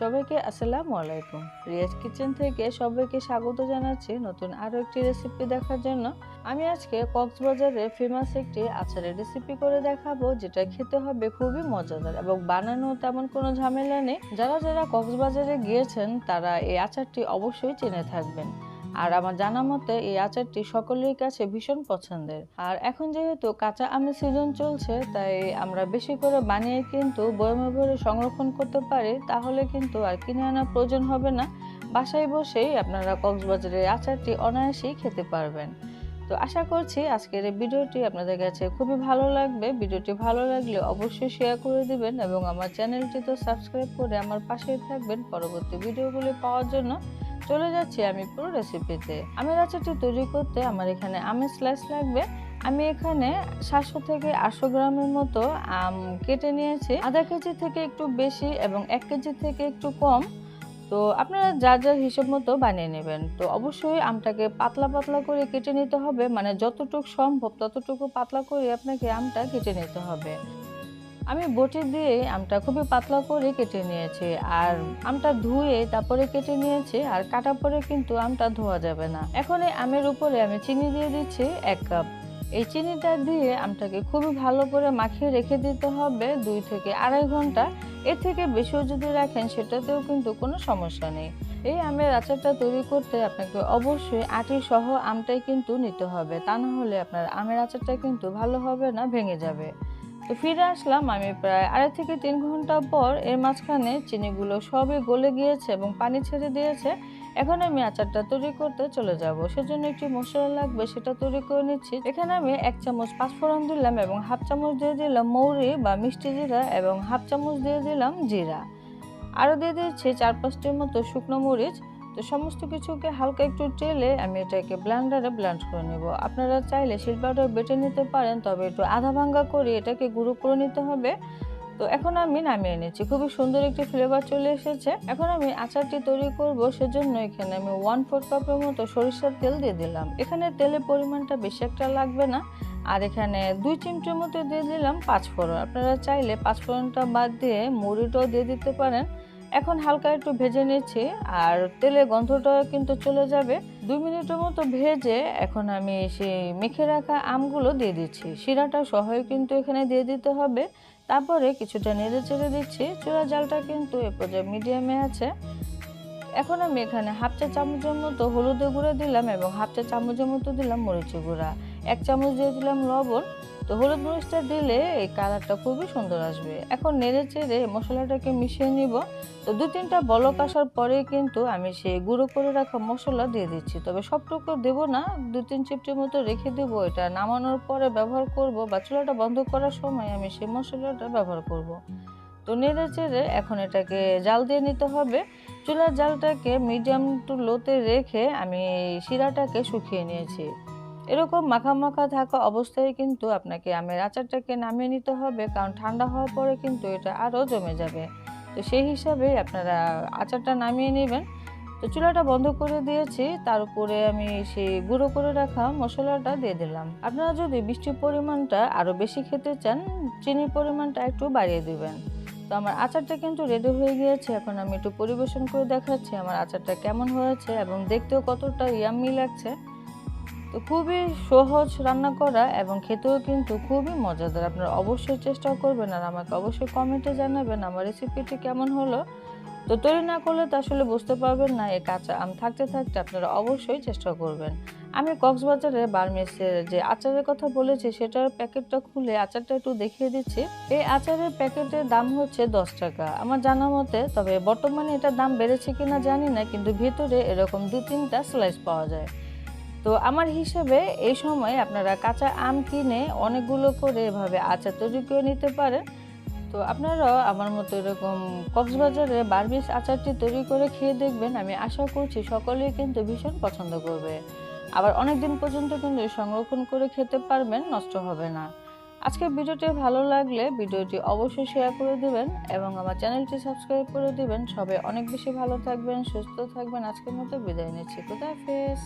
সবাইকে আসসালামু আলাইকুম। রিয়াজ কিচেন থেকে সবাইকে স্বাগত জানাচ্ছি নতুন আরও একটি রেসিপি দেখার জন্য। আমি আজকে কক্সবাজারের ফেমাস একটি আচারের রেসিপি করে দেখাবো, যেটা খেতে হবে খুবই মজাদার এবং বানানো তেমন কোনো ঝামেলা নেই। যারা যারা কক্সবাজারে গিয়েছেন, তারা এই আচারটি অবশ্যই চেনে থাকবেন। আর আমার জানা মতে এই আচারটি সকলের কাছে ভীষণ পছন্দের। আর এখন যেহেতু কাঁচা আমের সিজন চলছে, তাই আমরা বেশি করে বানিয়ে কিন্তু বয়মে ভরে সংরক্ষণ করতে পারি, তাহলে কিন্তু আর কিনে আনার প্রয়োজন হবে না। বাসায় বসেই আপনারা কক্সবাজারের আচারটি অনায়াসেই খেতে পারবেন। তো আশা করছি আজকের এই ভিডিওটি আপনাদের কাছে খুবই ভালো লাগবে। ভিডিওটি ভালো লাগলে অবশ্যই শেয়ার করে দিবেন এবং আমার চ্যানেলটি তো সাবস্ক্রাইব করে আমার পাশেই থাকবেন। পরবর্তী ভিডিওগুলি পাওয়ার জন্য চলে যাচ্ছি আমি পুরো রেসিপিতে আমের আচারটি তৈরি করতে আমার এখানে আমের স্লাইস লাগবে। আমি এখানে সাতশো থেকে আটশো গ্রামের মতো আম কেটে নিয়েছি। আধা কেজি থেকে একটু বেশি এবং এক কেজি থেকে একটু কম। তো আপনারা যা যার হিসেব মতো বানিয়ে নেবেন। তো অবশ্যই আমটাকে পাতলা পাতলা করে কেটে নিতে হবে। মানে যতটুকু সম্ভব ততটুকু পাতলা করে আপনাকে আমটা কেটে নিতে হবে। আমি বটি দিয়ে আমটা খুবই পাতলা করে কেটে নিয়েছি, আর আমটা ধুয়ে তারপরে কেটে নিয়েছি, আর কাটা পরে কিন্তু আমটা ধোয়া যাবে না। এখন এই আমের উপরে আমি চিনি দিয়ে দিচ্ছি এক কাপ। এই চিনিটা দিয়ে আমটাকে খুবই ভালো করে মাখিয়ে রেখে দিতে হবে দুই থেকে আড়াই ঘণ্টা। এর থেকে বেশিও যদি রাখেন, সেটাতেও কিন্তু কোনো সমস্যা নেই। এই আমের আচারটা তৈরি করতে আপনাকে অবশ্যই আটি সহ আমটাই কিন্তু নিতে হবে। তা না হলে আপনার আমের আচারটা কিন্তু ভালো হবে না ভেঙে যাবে। তো ফিরে আসলাম আমি প্রায় আড়াই থেকে তিন ঘণ্টা পর এর মাঝখানে চিনিগুলো সবই গলে গিয়েছে এবং পানি ছেড়ে দিয়েছে। এখন আমি আচারটা তৈরি করতে চলে যাব। সেজন্য একটি মশলা লাগবে, সেটা তৈরি করে নিচ্ছি। এখানে আমি এক চামচ পাঁচফোড়ন দিলাম এবং হাফ চামচ দিয়ে দিলাম মৌরি বা মিষ্টি জিরা এবং হাফ চামচ দিয়ে দিলাম জিরা। আরও দিয়ে দিচ্ছি চার পাঁচটির মতো শুকনো মরিচ। তো সমস্ত কিছুকে হালকা একটু টেলে আমি এটাকে ব্লেন্ডারে ব্লেন্ড করে নেব। আপনারা চাইলে শিলপাটাও বেটে নিতে পারেন, তবে একটু আধা ভাঙ্গা করে এটাকে গুঁড়ো করে নিতে হবে। তো এখন আমি নামিয়ে নিচ্ছি। খুবই সুন্দর একটি ফ্লেভার চলে এসেছে। এখন আমি আচারটি তৈরি করব, সেজন্য এখানে আমি ওয়ান ফোর কাপের মতো সরিষার তেল দিয়ে দিলাম। এখানে তেলের পরিমাণটা বেশি একটা লাগবে না। আর এখানে দুই চিমটির মতো দিয়ে দিলাম পাঁচফোড়ন। আপনারা চাইলে পাঁচফোড়নটা বাদ দিয়ে মুড়িটাও দিয়ে দিতে পারেন। এখন হালকা একটু ভেজে নিচ্ছি, আর তেলের গন্ধটা কিন্তু চলে যাবে। দুই মিনিটের মতো ভেজে এখন আমি সেই মেখে রাখা আমগুলো দিয়ে দিচ্ছি। শিরাটা সহই কিন্তু এখানে দিয়ে দিতে হবে। তারপরে কিছুটা নেড়ে চেড়ে দিচ্ছি। চূড়া জালটা কিন্তু এ পর্যায়ে মিডিয়ামে আছে। এখন আমি এখানে হাফ চা চামচের মতো হলুদের গুঁড়া দিলাম এবং হাফ চা চামচের মতো দিলাম মরিচের গুঁড়া। এক চামচ দিয়ে দিলাম লবণ। তো হলুদ মরিচটা দিলে এই কালারটা খুবই সুন্দর আসবে। এখন নেড়ে চেড়ে মশলাটাকে মিশিয়ে নিব। তো দু তিনটা বলক আসার পরে কিন্তু আমি সেই গুঁড়ো করে রাখা মশলা দিয়ে দিচ্ছি। তবে সবটুকু দেব না, দু তিন চিপটির মতো রেখে দেবো। এটা নামানোর পরে ব্যবহার করব বা চুলাটা বন্ধ করার সময় আমি সেই মশলাটা ব্যবহার করব। তো নেড়ে চেড়ে এখন এটাকে জাল দিয়ে নিতে হবে। চুলার জালটাকে মিডিয়াম টু লোতে রেখে আমি শিরাটাকে শুকিয়ে নিয়েছি। এরকম মাখা মাখা থাকা অবস্থায় কিন্তু আপনাকে আমের আচারটাকে নামিয়ে নিতে হবে, কারণ ঠান্ডা হওয়ার পরে কিন্তু এটা আরও জমে যাবে। তো সেই হিসাবে আপনারা আচারটা নামিয়ে নেবেন। তো চুলাটা বন্ধ করে দিয়েছি, তার উপরে আমি সেই গুঁড়ো করে রাখা মশলাটা দিয়ে দিলাম। আপনারা যদি বৃষ্টির পরিমাণটা আরও বেশি খেতে চান, চিনির পরিমাণটা একটু বাড়িয়ে দেবেন। তো আমার আচারটা কিন্তু রেডি হয়ে গিয়েছে, এখন আমি একটু পরিবেশন করে দেখাচ্ছি আমার আচারটা কেমন হয়েছে এবং দেখতেও কতটা ইয়াম্মি লাগছে। তো খুবই সহজ রান্না করা এবং খেতেও কিন্তু খুবই মজাদার। আপনারা অবশ্যই চেষ্টা করবেন আর আমাকে অবশ্যই কমেন্টে জানাবেন আমার রেসিপিটি কেমন হলো। তো তৈরি না করলে তো আসলে বুঝতে পারবেন না এই কাঁচা আম থাকতে থাকতে আপনারা অবশ্যই চেষ্টা করবেন। আমি কক্সবাজারে বার্মেসের যে আচারের কথা বলেছি, সেটার প্যাকেটটা খুলে আচারটা একটু দেখিয়ে দিচ্ছি। এই আচারের প্যাকেটের দাম হচ্ছে দশ টাকা। আমার জানা মতে, তবে বর্তমানে এটার দাম বেড়েছে কিনা জানি না, কিন্তু ভিতরে এরকম দু তিনটা স্লাইস পাওয়া যায়। তো আমার হিসেবে এই সময় আপনারা কাঁচা আম কিনে অনেকগুলো করে এভাবে আচার তৈরি করে নিতে পারেন। তো আপনারাও আমার মতো এরকম কক্সবাজারে বারবিস আচারটি তৈরি করে খেয়ে দেখবেন। আমি আশা করছি সকলেই কিন্তু ভীষণ পছন্দ করবে। আবার অনেক দিন পর্যন্ত কিন্তু সংরক্ষণ করে খেতে পারবেন, নষ্ট হবে না। আজকের ভিডিওটি ভালো লাগলে ভিডিওটি অবশ্যই শেয়ার করে দিবেন এবং আমার চ্যানেলটি সাবস্ক্রাইব করে দিবেন। সবাই অনেক বেশি ভালো থাকবেন, সুস্থ থাকবেন। আজকের মতো বিদায় নিচ্ছি। কোথায় ফেস